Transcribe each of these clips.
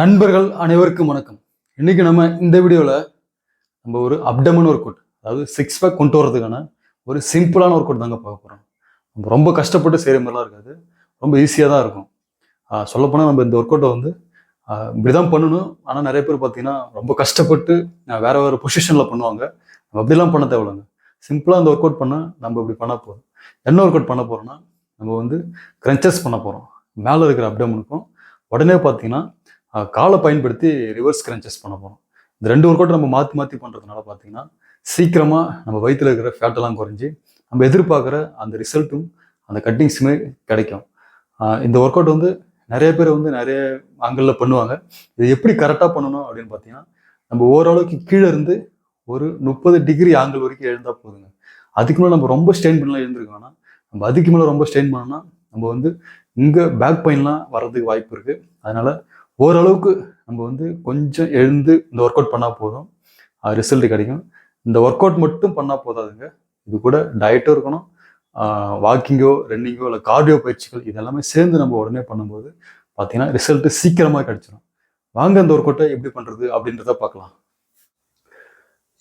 நண்பர்கள் அனைவருக்கும் வணக்கம். இன்னைக்கு நம்ம இந்த வீடியோவில் நம்ம ஒரு அப்டமன் ஒர்க் அவுட் அதாவது சிக்ஸ் பேக் கொண்டு வரதுக்கான ஒரு சிம்பிளான ஒர்க் அவுட் தாங்க பார்க்க போகிறோம் நம்ம ரொம்ப கஷ்டப்பட்டு செய்கிற மாதிரிலாம் இருக்காது. ரொம்ப ஈஸியாக தான் இருக்கும். சொல்லப்போனால் நம்ம இந்த ஒர்க் அவுட்டை வந்து இப்படி இப்படிதான் பண்ணணும். ஆனால் நிறைய பேர் பார்த்தீங்கன்னா ரொம்ப கஷ்டப்பட்டு வேற வேறு பொசிஷனில் பண்ணுவாங்க. நம்ம அப்படிலாம் பண்ண தேவையில்லைங்க. சிம்பிளாக அந்த ஒர்க் அவுட் பண்ணால் நம்ம இப்படி பண்ண போகிறோம் என்ன ஒர்க் அவுட் பண்ண போகிறோம்னா நம்ம வந்து கிரன்ச்சஸ் பண்ண போகிறோம் மேலே இருக்கிற அப்டமனுக்கும் உடனே பார்த்தீங்கன்னா காலை பயன்படுத்தி ரிவர்ஸ் கிரன்ச்சஸ் பண்ண போகிறோம் இந்த ரெண்டு ஒர்க் அவுட் நம்ம மாற்றி மாற்றி பண்ணுறதுனால பார்த்தீங்கன்னா சீக்கிரமாக நம்ம வயிற்றில் இருக்கிற ஃபேட்டெல்லாம் குறைஞ்சி நம்ம எதிர்பார்க்குற அந்த ரிசல்ட்டும் அந்த கட்டிங்ஸுமே கிடைக்கும். இந்த ஒர்க் அவுட் வந்து நிறைய பேர் வந்து நிறைய ஆங்கிளில் பண்ணுவாங்க. இது எப்படி கரெக்டாக பண்ணணும் அப்படின்னு பார்த்தீங்கன்னா நம்ம ஓரளவுக்கு கீழே இருந்து ஒரு முப்பது டிகிரி ஆங்கிள் வரைக்கும் எழுந்தால் போதுங்க. அதுக்கு மேலே நம்ம ரொம்ப ஸ்டெயின் பண்ணலாம் எழுந்திருக்கோம்னா வேணாம் நம்ம அதுக்கு மேலே ரொம்ப ஸ்டெயின் பண்ணோம்னா நம்ம வந்து இங்கே பேக் பெயின்லாம் வர்றதுக்கு வாய்ப்பு இருக்குது அதனால் ஓரளவுக்கு நம்ம வந்து கொஞ்சம் எழுந்து இந்த ஒர்க் அவுட் பண்ணால் போதும். ரிசல்ட் கிடைக்கும். இந்த ஒர்க் அவுட் மட்டும் பண்ணால் போதாதுங்க. இது கூட டயட்டும் இருக்கணும். வாக்கிங்கோ ரன்னிங்கோ இல்லை கார்டியோ பயிற்சிகள் இதெல்லாமே சேர்ந்து நம்ம உடனே பண்ணும்போது பார்த்தீங்கன்னா ரிசல்ட்டு சீக்கிரமாக கிடைச்சிடும் வாங்க இந்த ஒர்க் அவுட்டை எப்படி பண்ணுறது அப்படின்றத பார்க்கலாம்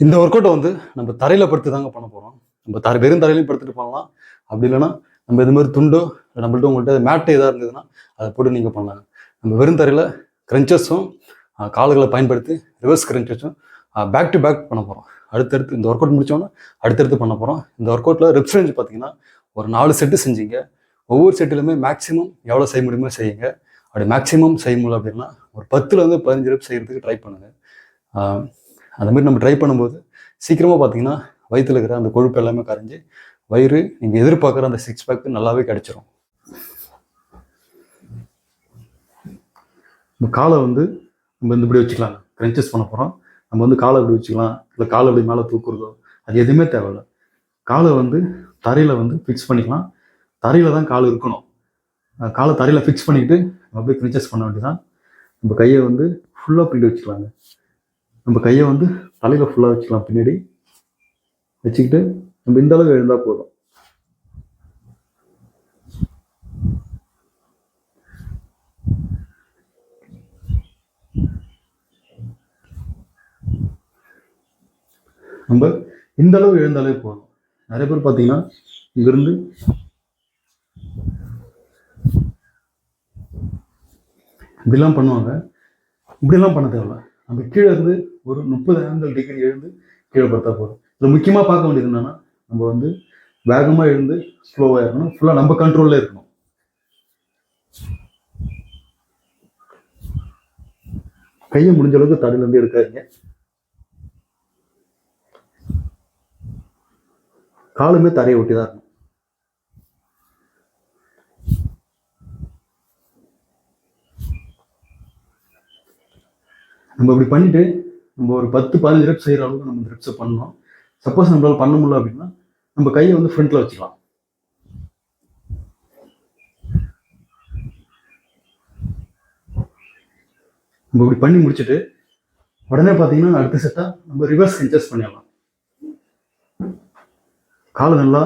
இந்த ஒர்க் அவுட்டை வந்து நம்ம தரையில் படுத்து தாங்க பண்ண போகிறோம் நம்ம தர வெறும் தரையிலையும் படுத்துட்டு பண்ணலாம். அப்படி இல்லைன்னா நம்ம இது மாதிரி துண்டோ நம்மள்ட்ட உங்கள்கிட்ட மேட்டு எதாக இருந்ததுன்னா அதை போட்டு நீங்கள் பண்ணலாம். நம்ம வெறும் தரையில் கிரன்ச்சஸும் கால்களை பயன்படுத்தி ரிவர்ஸ் க்ரன்ச்சஸும் பேக் டு பேக் பண்ண போகிறோம் அடுத்தடுத்து இந்த ஒர்க் அவுட் முடித்தோன்னே அடுத்தடுத்து பண்ண போகிறோம் இந்த ஒர்க் அவுட்டில் ரெஃபரன்ஸ் பார்த்தீங்கன்னா ஒரு நாலு செட்டு செஞ்சீங்க. ஒவ்வொரு செட்டிலுமே மேக்ஸிமம் எவ்வளோ செய்ய முடியுமோ செய்யுங்க. அப்படி மேக்ஸிமம் செய்ய முடியல அப்படின்னா ஒரு பத்துலேருந்து பதினஞ்சு ரெப் செய்கிறதுக்கு ட்ரை பண்ணுங்கள் அந்தமாரி மாதிரி நம்ம ட்ரை பண்ணும்போது சீக்கிரமாக பார்த்தீங்கன்னா வயிற்றுல இருக்கிற அந்த கொழுப்பு எல்லாமே கரைஞ்சி வயிறு நீங்கள் எதிர்பார்க்குற அந்த சிக்ஸ் பேக்கு நல்லாவே கிடச்சிரும். நம்ம காலை வந்து நம்ம இந்த இப்படி வச்சுக்கலாம். கிரன்ச்சஸ் பண்ண போகிறோம் நம்ம வந்து காலை இப்படி வச்சுக்கலாம். இல்லை காலை இப்படி மேலே தூக்குறதோ அது எதுவுமே தேவையில்லை. காலை வந்து தரையில் வந்து ஃபிக்ஸ் பண்ணிக்கலாம். தரையில் தான் கால் இருக்கணும். காலை தரையில் ஃபிக்ஸ் பண்ணிக்கிட்டு நம்ம போய் கிரன்ச்சஸ் பண்ண வேண்டியதான் நம்ம கையை வந்து ஃபுல்லாக பின்னாடி வச்சுக்கலாங்க. நம்ம கையை வந்து தலையில் ஃபுல்லாக வச்சுக்கலாம். பின்னாடி வச்சுக்கிட்டு நம்ம இந்த அளவு எழுந்தால் போதும். நம்ம இந்த அளவு எழுந்தாலே போதும். நிறைய பேர் பார்த்தீங்கன்னா இங்கிருந்து இப்படிலாம் பண்ணுவாங்க. இப்படிலாம் பண்ண தேவையில்ல. நம்ம கீழே இருந்து ஒரு முப்பது ஆங்கிள் டிகிரி எழுந்து கீழே பார்த்தா போதும். இதில் முக்கியமாக பார்க்க வேண்டியது என்னன்னா நம்ம வந்து வேகமாக எழுந்து ஸ்லோவாக இருக்கணும். ஃபுல்லாக நம்ம கண்ட்ரோலில் இருக்கணும். கையை முடிஞ்ச அளவுக்கு தடையிலேருந்து எடுக்காதீங்க. காலுமே தரையை ஒட்டி தான் இருக்கணும் நம்ம இப்படி பண்ணிட்டு நம்ம ஒரு பத்து பதினஞ்சு ரெப்ஸ் செய்கிற அளவுக்கு நம்ம இந்த ரெப்ஸை பண்ணணும். சப்போஸ் நம்மளால் பண்ண முடியல அப்படின்னா நம்ம கையை வந்து ஃப்ரண்ட்டில் வச்சுக்கலாம். நம்ம இப்படி பண்ணி முடிச்சுட்டு உடனே பார்த்தீங்கன்னா அடுத்த செட்டாக நம்ம ரிவர்ஸ் கன்சஸ் பண்ணிடலாம். காலை நல்லா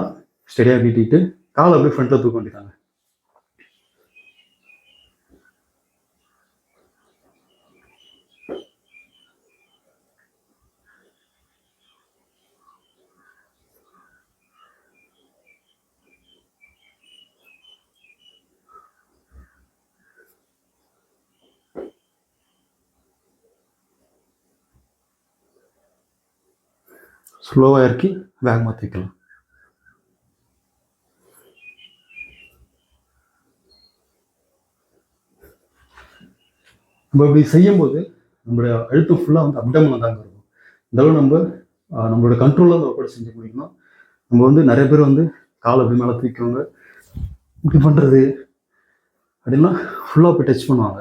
ஸ்டெடியாக நீட்டிட்டு காலை அப்படியே ஃப்ரண்ட்டில் தூக்க வேண்டியதாங்க ஸ்லோவாக இறக்கி வேகமாக தைக்கலாம் நம்ம இப்படி செய்யும்போது நம்மளுடைய அழுத்தம் ஃபுல்லாக வந்து அப்டமில் தாங்க இருக்கும். இந்த அளவு நம்ம நம்மளோட கண்ட்ரோலில் அந்த ஒர்க்கோட செஞ்சு முடிக்கணும் நம்ம வந்து நிறைய பேர் வந்து காலை அப்படி மேலே தூக்கிக்குவாங்க. இப்படி பண்ணுறது அப்படின்னா ஃபுல்லாக போய் டச் பண்ணுவாங்க.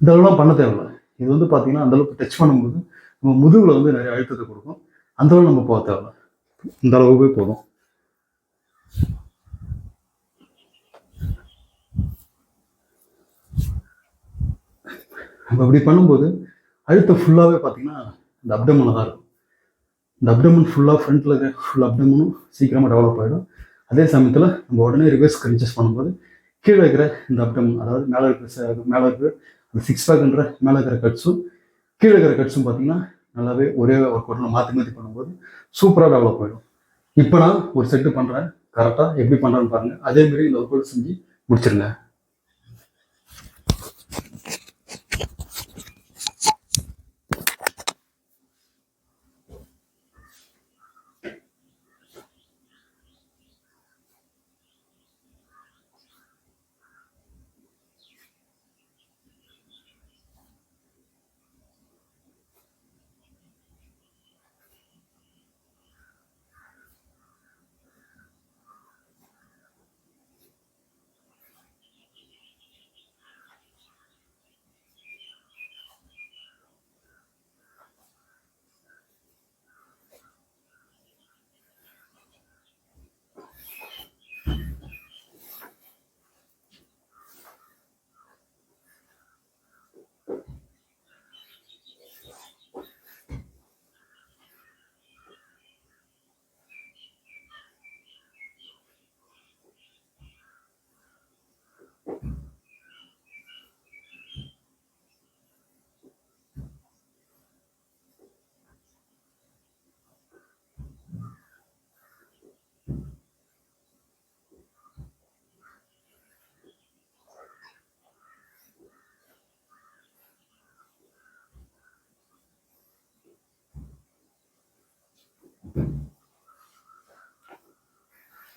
இந்த அளவுலாம் பண்ண தேவையில்ல. இது வந்து பார்த்தீங்கன்னா அந்த அளவுக்கு டச் பண்ணும்போது நம்ம முதுகில் வந்து நிறைய அழுத்தத்தை கொடுக்கும். அந்தளவு நம்ம போக தேவையில்ல. இந்த அளவுக்கு போதும். நம்ம இப்படி பண்ணும்போது அழுத்தம் ஃபுல்லாகவே பார்த்தீங்கன்னா இந்த அப்டமனில் தான் இருக்கும். இந்த அப்டமன் ஃபுல்லாக ஃப்ரண்ட்டில் இருக்க ஃபுல் அப்டமனும் சீக்கிரமாக டெவலப் ஆகிடும் அதே சமயத்தில் நம்ம உடனே ரிவர்ஸ் கன்சஸ் பண்ணும்போது கீழே இருக்கிற இந்த அப்டமன் அதாவது மேலே இருக்கிற மேலே இருக்கிற அந்த சிக்ஸ் பேக்குன்ற மேலே இருக்கிற கட்ஸும் கீழே இருக்கிற கட்ஸும் பார்த்தீங்கன்னா நல்லாவே ஒரே ஒர்க் அவுட்டில் மாற்றி மாற்றி பண்ணும்போது சூப்பராக டெவலப் ஆகிடும் இப்போ நான் ஒரு செட்டு பண்ணுறேன் கரெக்டாக எப்படி பண்ணுறேன்னு பாருங்கள் அதேமாரி இந்த ஒர்க் அவுட் செஞ்சு முடிச்சிருங்க.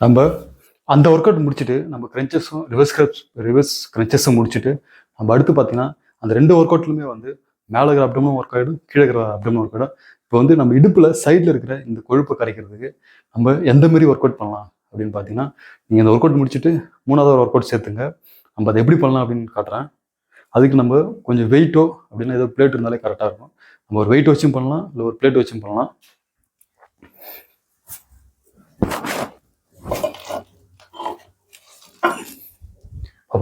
நம்ம அந்த ஒர்க் அவுட் முடிச்சுட்டு நம்ம கிரன்ச்சஸும் ரிவர்ஸ் கிரப்ஸ் ரிவர்ஸ் கிரன்ச்சஸும் முடிச்சுட்டு நம்ம அடுத்து பார்த்தீங்கன்னா அந்த ரெண்டு ஒர்க் அவுட்லுமே வந்து மேலே இருக்கிற அப்டமும் ஒர்க் ஆகிடும் கீழே இருக்கிற அப்டமும் ஒர்க் ஆகிடும் இப்போ வந்து நம்ம இடுப்பில் சைடில் இருக்கிற இந்த கொழுப்பை கரைக்கிறதுக்கு நம்ம எந்த மாதிரி ஒர்க் அவுட் பண்ணலாம் அப்படின்னு பார்த்தீங்கன்னா நீங்கள் இந்த ஒர்க் அவுட் முடிச்சுட்டு மூணாவது ஒர்க் அவுட் சேர்த்துங்க. நம்ம அதை எப்படி பண்ணலாம் அப்படின்னு காட்டுறேன். அதுக்கு நம்ம கொஞ்சம் வெயிட்டோ அப்படின்னா ஏதோ பிளேட் இருந்தாலே கரெக்டாக இருக்கும். நம்ம ஒரு வெயிட் வச்சும் பண்ணலாம் இல்லை ஒரு பிளேட் வச்சும் பண்ணலாம்.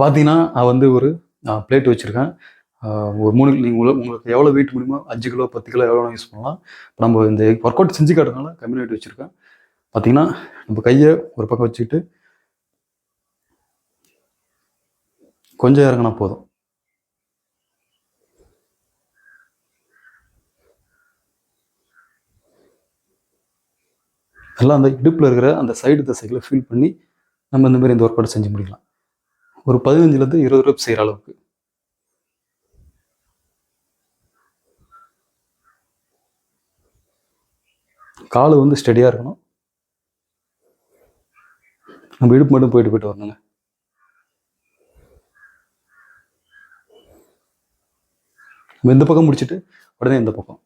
பார்த்தீங்கன்னா நான் வந்து ஒரு பிளேட் வச்சுருக்கேன். ஒரு மூணு நீங்கள் உங்களுக்கு எவ்வளோ வெயிட் முடியுமோ அஞ்சு கிலோ பத்து கிலோ எவ்வளோ யூஸ் பண்ணலாம். இப்போ நம்ம இந்த ஒர்க் அவுட் செஞ்சு காட்டுறதுனால கம்மி வெயிட் வச்சுருக்கேன். பார்த்தீங்கன்னா நம்ம கையை ஒரு பக்கம் வச்சுக்கிட்டு கொஞ்சம் இறங்கினா போதும். எல்லாம் அந்த இடுப்பில் இருக்கிற அந்த சைடு தசைகளை ஃபீல் பண்ணி நம்ம இந்த மாதிரி இந்த ஒர்க் அவுட் செஞ்சு முடிக்கலாம். ஒரு பதினஞ்சுலேருந்து இருபது ரூபாய் செய்கிற அளவுக்கு. கால் வந்து ஸ்டெடியாக இருக்கணும். நம்ம இடுப்பு மட்டும் போயிட்டு போயிட்டு வரணுங்க. நம்ம இந்த பக்கம் முடிச்சுட்டு உடனே இந்த பக்கம்.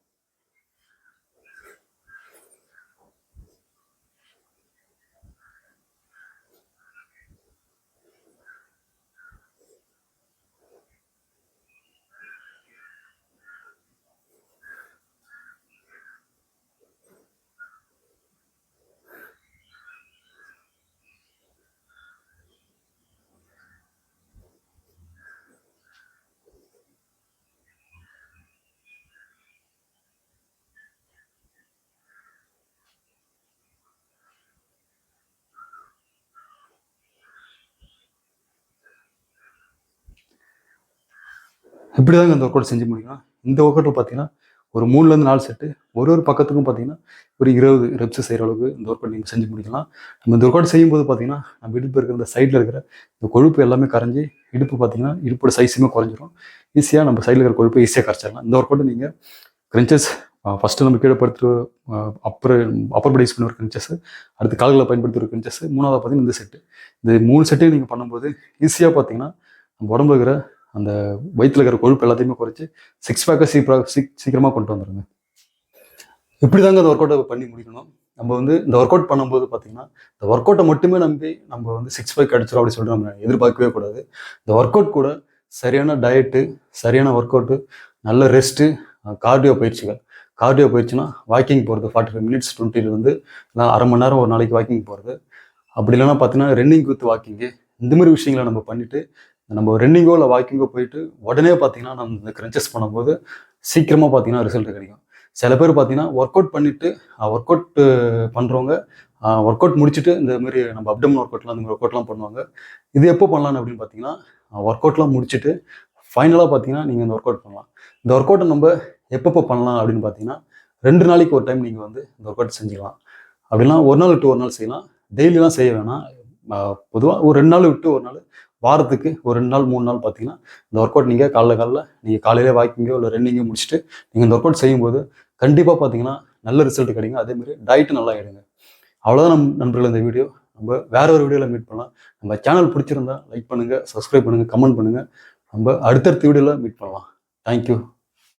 இப்படி தாங்க இந்த ஒர்க் அவுட் செஞ்சு முடிக்கணும். இந்த ஒர்க் அவுட்டில் பார்த்தீங்கன்னா ஒரு மூணுலேருந்து நாலு செட்டு ஒரு ஒரு பக்கத்துக்கும் பார்த்தீங்கன்னா ஒரு இருபது ரெப்ஸ் செய்கிற அளவுக்கு இந்த ஒர்க் அவுட் நீங்கள் செஞ்சு முடிக்கலாம். நம்ம இந்த ஒர்க் அவுட் செய்யும்போது பார்த்தீங்கன்னா நம்ம இடுப்பு இருக்கிற இந்த சைடில் இருக்கிற இந்த கொழுப்பு எல்லாமே கரைஞ்சி இடுப்பு பார்த்தீங்கன்னா இடுப்போட சைஸுமே குறைஞ்சிரும். ஈஸியாக நம்ம சைடில் இருக்கிற கொழுப்பை ஈஸியாக கரைச்சிடலாம். இந்த ஒர்க் அவுட் நீங்கள் கிரன்ச்சஸ் ஃபஸ்ட்டு நம்ம கீழே படுத்து அப்பர் அப்பர் பாடி யூஸ் பண்ணி ஒரு கிரன்ச்சஸ் அடுத்து கால்களை பயன்படுத்தி ஒரு கிரன்ச்சஸ் மூணாவது பார்த்தீங்கன்னா இந்த செட்டு இந்த மூணு செட்டையும் நீங்கள் பண்ணும்போது ஈஸியாக பார்த்தீங்கன்னா நம்ம உடம்புல இருக்கிற அந்த வயிற்றுல இருக்கிற கொழுப்பு எல்லாத்தையுமே குறைச்சி சிக்ஸ் பேக்கை சீக்கிரம் சீக்கிரமாக கொண்டு வந்துடுங்க இப்படி தாங்க அந்த ஒர்க் அவுட்டை பண்ணி முடிக்கணும். நம்ம வந்து இந்த ஒர்க் அவுட் பண்ணும்போது பார்த்தீங்கன்னா இந்த ஒர்க் அவுட்டை மட்டுமே நம்பி நம்ம வந்து சிக்ஸ் பேக் அடிச்சிடும் அப்படின்னு சொல்லிட்டு நம்ம எதிர்பார்க்கவே கூடாது. இந்த ஒர்க் அவுட் கூட சரியான டயட்டு சரியான ஒர்க் அவுட்டு நல்ல ரெஸ்ட்டு கார்டியோ பயிற்சிகள். கார்டியோ பயிற்சினா வாக்கிங் போகிறது ஃபார்ட்டி ஃபைவ் மினிட்ஸ் டுவெண்ட்டிலேருந்து இல்லை அரை மணி நேரம் ஒரு நாளைக்கு வாக்கிங் போகிறது அப்படி இல்லைன்னா பார்த்தீங்கன்னா ரன்னிங் வித் வாக்கிங்கு இந்த மாதிரி விஷயங்களை நம்ம பண்ணிவிட்டு நம்ம ரன்னிங்கோ இல்லை வாக்கிங்கோ போயிட்டு உடனே பார்த்தீங்கன்னா நம்ம இந்த கிரன்ச்சஸ் பண்ணும்போது சீக்கிரமாக பார்த்தீங்கன்னா ரிசல்ட் கிடைக்கும். சில பேர் பார்த்தீங்கன்னா ஒர்க் அவுட் பண்ணிவிட்டு ஒர்க் அவுட் பண்ணுறவங்க ஒர்க் அவுட் முடிச்சுட்டு இந்த மாதிரி நம்ம அப்டமன் ஒர்க் அவுட்லாம் இந்த ஒர்க் அவுட்லாம் பண்ணுவாங்க. இது எப்போ பண்ணலாம் அப்படின்னு பார்த்தீங்கன்னா ஒர்க் அவுட்லாம் முடிச்சுட்டு ஃபைனலாக பார்த்தீங்கன்னா நீங்கள் இந்த ஒர்க் அவுட் பண்ணலாம். இந்த ஒர்க் அவுட்டை நம்ம எப்பப்போ பண்ணலாம் அப்படின்னு பார்த்தீங்கன்னா ரெண்டு நாளைக்கு ஒரு டைம் நீங்கள் வந்து இந்த ஒர்க் அவுட் செஞ்சுக்கலாம். அப்படின்னா ஒரு நாள் விட்டு ஒரு நாள் செய்யலாம். டெய்லிலாம் செய்ய வேணாம். பொதுவாக ஒரு ரெண்டு நாள் விட்டு ஒரு நாள் வாரத்துக்கு ஒரு ரெண்டு நாள் மூணு நாள் பார்த்தீங்கன்னா இந்த ஒர்க் அவுட் நீங்கள் காலைல காலைல நீங்கள் காலையிலே வாக்கிங்கோ இல்லை ரன்னிங்கோ முடிச்சுட்டு நீங்கள் இந்த ஒர்க் அவுட் செய்யும்போது கண்டிப்பாக பார்த்தீங்கன்னா நல்ல ரிசல்ட் கிடைக்கும் அதேமாதிரி டயட்டு நல்லா ஆகிடுங்க அவ்வளோதான் நம் நண்பர்கள் இந்த வீடியோ நம்ம வேற ஒரு வீடியோவில் மீட் பண்ணலாம். நம்ம சேனல் பிடிச்சிருந்தா லைக் பண்ணுங்கள் சப்ஸ்கிரைப் பண்ணுங்கள் கமெண்ட் பண்ணுங்கள் நம்ம அடுத்தடுத்த வீடியோவில் மீட் பண்ணலாம். தேங்க்யூ